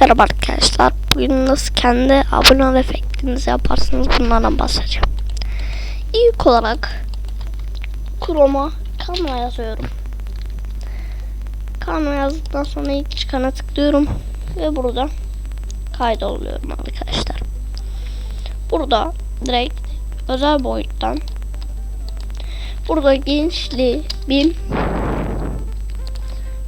Merhaba arkadaşlar. Bugün nasıl kendi abone ol efektinizi yaparsınız bunlardan bahsedeceğim. İlk olarak Chrome'a Canva yazıyorum. Canva yazdıktan sonra ilk çıkana tıklıyorum ve burada kaydoluyorum arkadaşlar. Burada direkt özel boyuttan burada genişliği 1000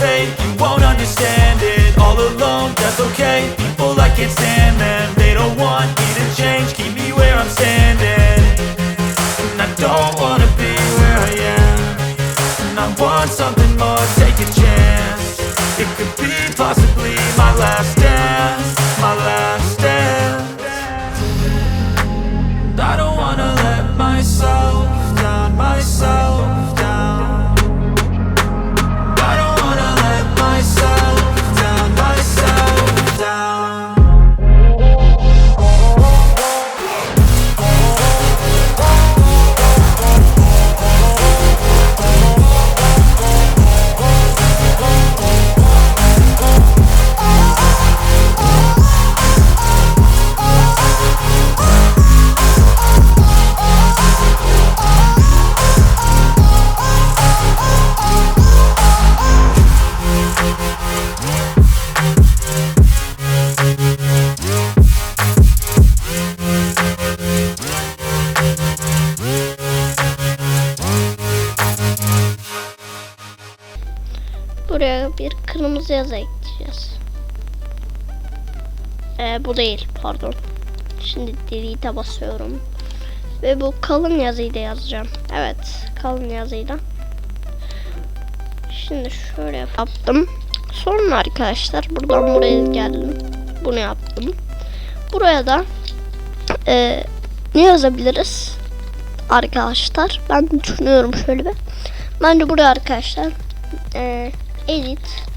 you won't understand it. All alone, that's okay, people I can't stand them They don't want me to change, keep me where I'm standing. And I don't wanna be where I am. And I want something more, take a chance. It could be possibly my last dance yazı ekleyeceğiz. Ee, bu değil pardon. Şimdi delete'e basıyorum. Ve bu kalın yazıyı da yazacağım. Evet kalın yazıyla. Şimdi şöyle yaptım. Sonra arkadaşlar buradan buraya geldim. Bunu yaptım. Buraya da e, ne yazabiliriz? Arkadaşlar ben düşünüyorum şöyle bir. Bence buraya arkadaşlar e, edit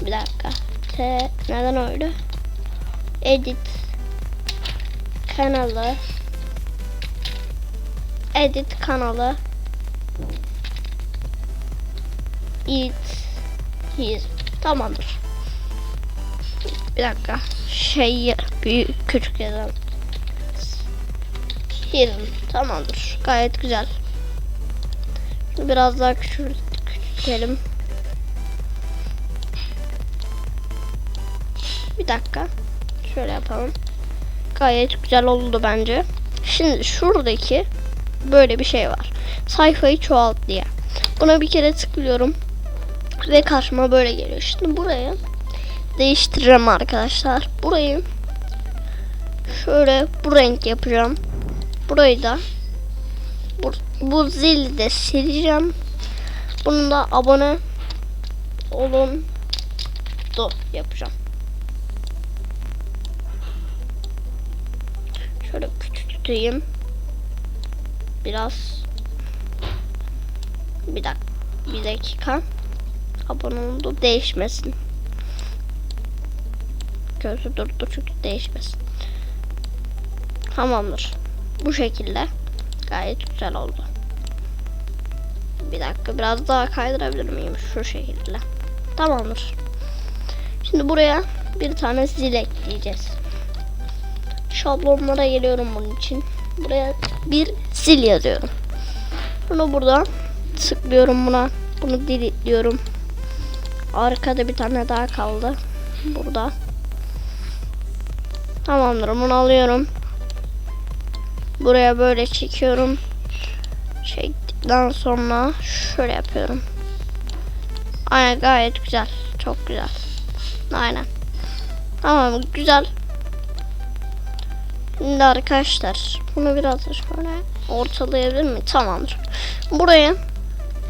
bir dakika. T neden öyle edit. Kanalı. Edit kanalı. İt. His. Tamamdır. Bir dakika. Şey büyük küçük yazalım. Hidden. Tamamdır. Gayet güzel. Biraz daha küçült, küçültelim Bir dakika. Şöyle yapalım. Gayet güzel oldu bence. Şimdi şuradaki böyle bir şey var. Sayfayı çoğalt diye. Buna bir kere tıklıyorum. Ve karşıma böyle geliyor. Şimdi burayı değiştireceğim arkadaşlar. Burayı şöyle bu renk yapacağım. Burayı da bu, bu zili de sileceğim. Bunu da abone olun do yapacağım. Şöyle küçülteyim. Biraz. Bir dakika. Bir dakika. Abone oldu. Değişmesin. Gözü durdu çünkü değişmesin. Tamamdır. Bu şekilde. Gayet güzel oldu. Bir dakika biraz daha kaydırabilir miyim? Şu şekilde. Tamamdır. Şimdi buraya bir tane zil ekleyeceğiz. Şablonlara geliyorum bunun için. Buraya bir zil yazıyorum. Bunu burada tıklıyorum buna. Bunu diyorum. Arkada bir tane daha kaldı. Burada. Tamamdır bunu alıyorum. Buraya böyle çekiyorum. Çektikten sonra şöyle yapıyorum. Aynen gayet güzel. Çok güzel. Aynen. Tamam güzel. Şimdi arkadaşlar bunu biraz da şöyle ortalayabilir miyim? Tamamdır. Buraya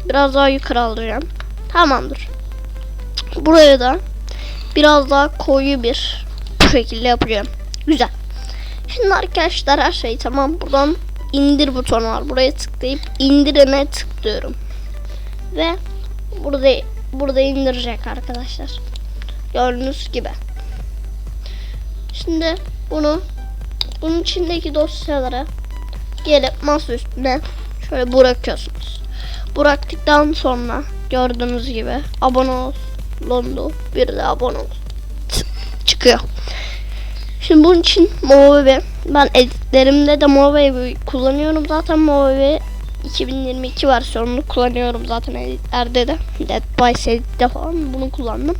biraz daha yukarı alacağım. Tamamdır. Buraya da biraz daha koyu bir bu şekilde yapacağım. Güzel. Şimdi arkadaşlar her şey tamam. Buradan indir butonu var. Buraya tıklayıp indirene tıklıyorum. Ve burada burada indirecek arkadaşlar. Gördüğünüz gibi. Şimdi bunu bunun içindeki dosyaları gelip masa üstüne şöyle bırakıyorsunuz. Bıraktıktan sonra gördüğünüz gibi abone ol Londo bir de abone ol çıkıyor. Şimdi bunun için Movavi ben editlerimde de Movavi kullanıyorum zaten Movavi 2022 versiyonunu kullanıyorum zaten editlerde de Dead by Edit'te falan bunu kullandım.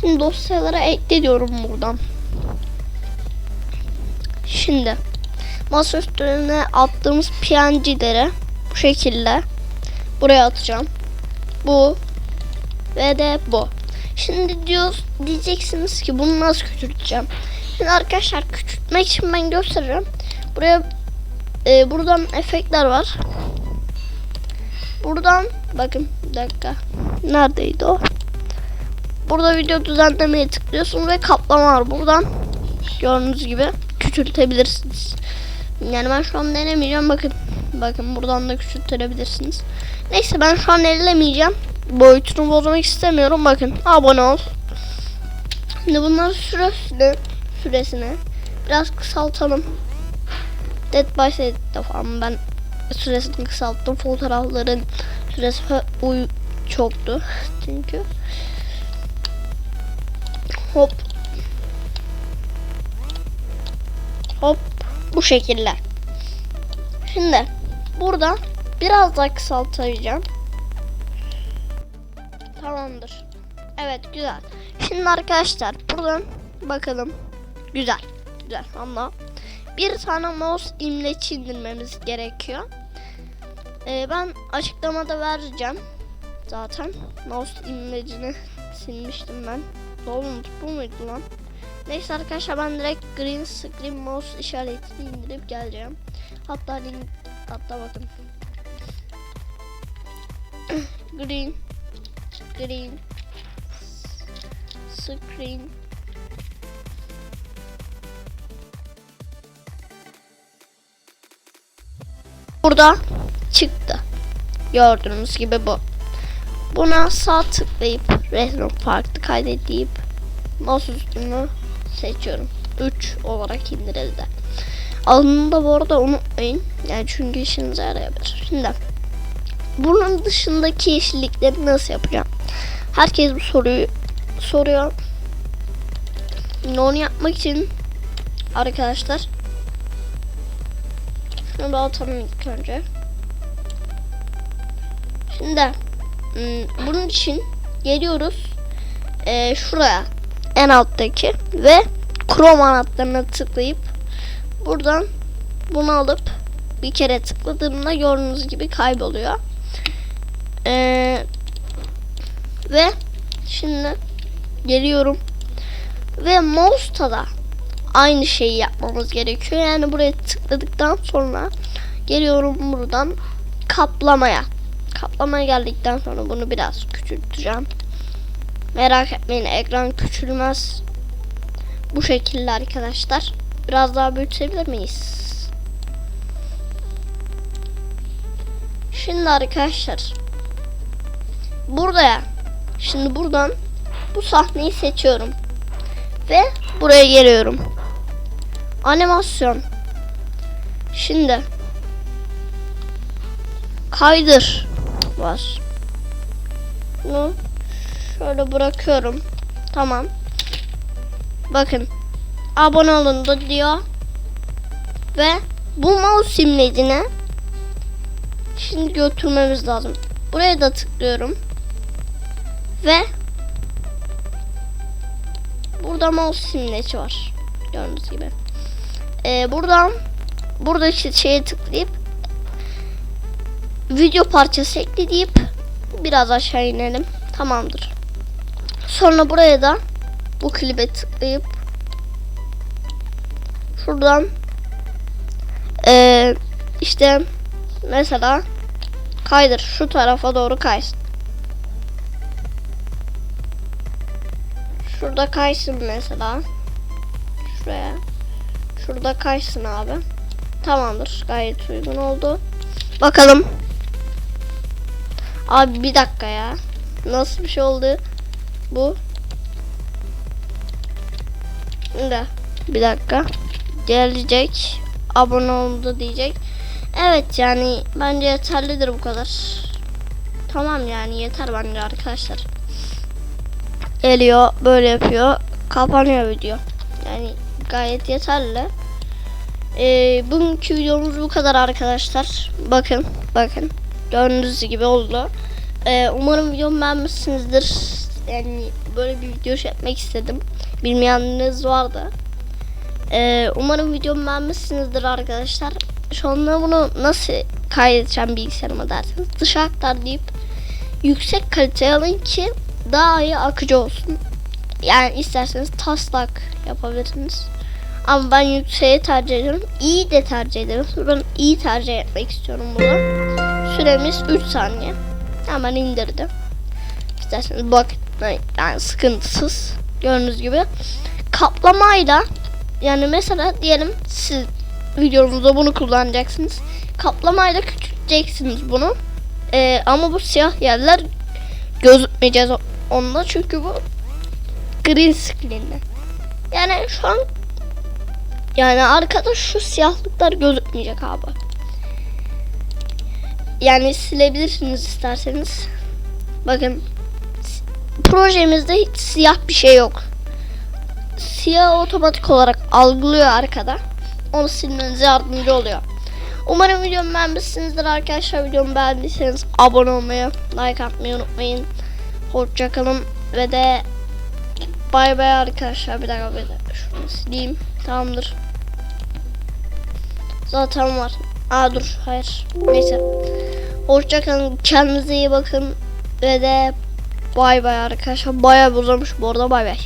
Şimdi dosyalara ekle diyorum buradan. Şimdi masa üstüne attığımız PNG'leri bu şekilde buraya atacağım. Bu ve de bu. Şimdi diyor diyeceksiniz ki bunu nasıl küçülteceğim? Şimdi arkadaşlar küçültmek için ben göstereceğim. Buraya e, buradan efektler var. Buradan bakın bir dakika. Neredeydi o? Burada video düzenlemeye tıklıyorsun ve kaplama var. Buradan gördüğünüz gibi küçültebilirsiniz. Yani ben şu an denemeyeceğim. Bakın. Bakın buradan da küçültebilirsiniz. Neyse ben şu an ellemeyeceğim. Boyutunu bozmak istemiyorum. Bakın abone ol. Şimdi bunların süresini, süresini biraz kısaltalım. Dead by Daylight'ta falan ben süresini kısalttım. Fotoğrafların süresi uy çoktu. Çünkü hop hop bu şekilde. Şimdi burada biraz daha kısaltacağım. Tamamdır. Evet güzel. Şimdi arkadaşlar buradan bakalım. Güzel. Güzel ama bir tane mouse imleci indirmemiz gerekiyor. Ee, ben açıklamada vereceğim. Zaten mouse imlecini silmiştim ben. Oğlum bu muydu lan? Neyse arkadaşlar ben direkt green screen mouse işaretini indirip geleceğim. Hatta link hatta bakın. green green screen Burada çıktı. Gördüğünüz gibi bu. Buna sağ tıklayıp resmi farklı kaydedip mouse üstünü seçiyorum. 3 olarak indirildi. Adını da bu arada unutmayın. Yani çünkü işinize yarayabilir. Şimdi bunun dışındaki yeşillikleri nasıl yapacağım? Herkes bu soruyu soruyor. Onu yapmak için arkadaşlar şunu dağıtalım ilk önce. Şimdi hmm, bunun için geliyoruz ee, şuraya en alttaki ve Chrome anahtarına tıklayıp buradan bunu alıp bir kere tıkladığımda gördüğünüz gibi kayboluyor. Ee, ve şimdi geliyorum ve mouse'ta da aynı şeyi yapmamız gerekiyor. Yani buraya tıkladıktan sonra geliyorum buradan kaplamaya. Kaplamaya geldikten sonra bunu biraz küçülteceğim. Merak etmeyin ekran küçülmez. Bu şekilde arkadaşlar. Biraz daha büyütebilir miyiz? Şimdi arkadaşlar. Burada ya. Şimdi buradan bu sahneyi seçiyorum. Ve buraya geliyorum. Animasyon. Şimdi kaydır var. Bunu şöyle bırakıyorum. Tamam. Bakın abone olun da diyor. Ve bu mouse simlecine şimdi götürmemiz lazım. Buraya da tıklıyorum. Ve burada mouse simleci var. Gördüğünüz gibi. Ee, buradan buradaki şeye tıklayıp video parçası ekle deyip biraz aşağı inelim. Tamamdır. Sonra buraya da bu klibe tıklayıp şuradan eee, işte mesela kaydır şu tarafa doğru kaysın. Şurada kaysın mesela. Şuraya. Şurada kaysın abi. Tamamdır. Gayet uygun oldu. Bakalım. Abi bir dakika ya. Nasıl bir şey oldu? Bu. Şimdi bir dakika. Gelecek. Abone oldu diyecek. Evet yani bence yeterlidir bu kadar. Tamam yani yeter bence arkadaşlar. Geliyor böyle yapıyor. Kapanıyor video. Yani gayet yeterli. Ee, bugünkü videomuz bu kadar arkadaşlar. Bakın bakın. Gördüğünüz gibi oldu. Ee, umarım videomu beğenmişsinizdir. Yani böyle bir video çekmek istedim. Bilmeyenleriniz vardı. Ee, umarım videomu beğenmişsinizdir arkadaşlar. Sonra bunu nasıl kaydedeceğim bilgisayarıma derseniz dışa aktar deyip yüksek kaliteye alın ki daha iyi akıcı olsun. Yani isterseniz taslak yapabilirsiniz. Ama ben yükseği tercih ediyorum. İyi de tercih ederim. Ben iyi tercih etmek istiyorum burada. Süremiz 3 saniye. Hemen indirdim. İsterseniz bak yani sıkıntısız. Gördüğünüz gibi. Kaplamayla yani mesela diyelim siz videonuzda bunu kullanacaksınız. Kaplamayla küçülteceksiniz bunu. Ee, ama bu siyah yerler gözükmeyeceğiz onunla çünkü bu green screen'de. Yani şu an yani arkada şu siyahlıklar gözükmeyecek abi. Yani silebilirsiniz isterseniz. Bakın projemizde hiç siyah bir şey yok. Siyah otomatik olarak algılıyor arkada. Onu silmenize yardımcı oluyor. Umarım videomu beğenmişsinizdir arkadaşlar. Videomu beğendiyseniz abone olmayı, like atmayı unutmayın. Hoşçakalın ve de bay bay arkadaşlar. Bir dakika bir dakika şunu sileyim. Tamamdır. Zaten var. Aa dur hayır. Neyse. Hoşçakalın. Kendinize iyi bakın. Ve de bay bay arkadaşlar. Bayağı uzamış bu arada bay bay.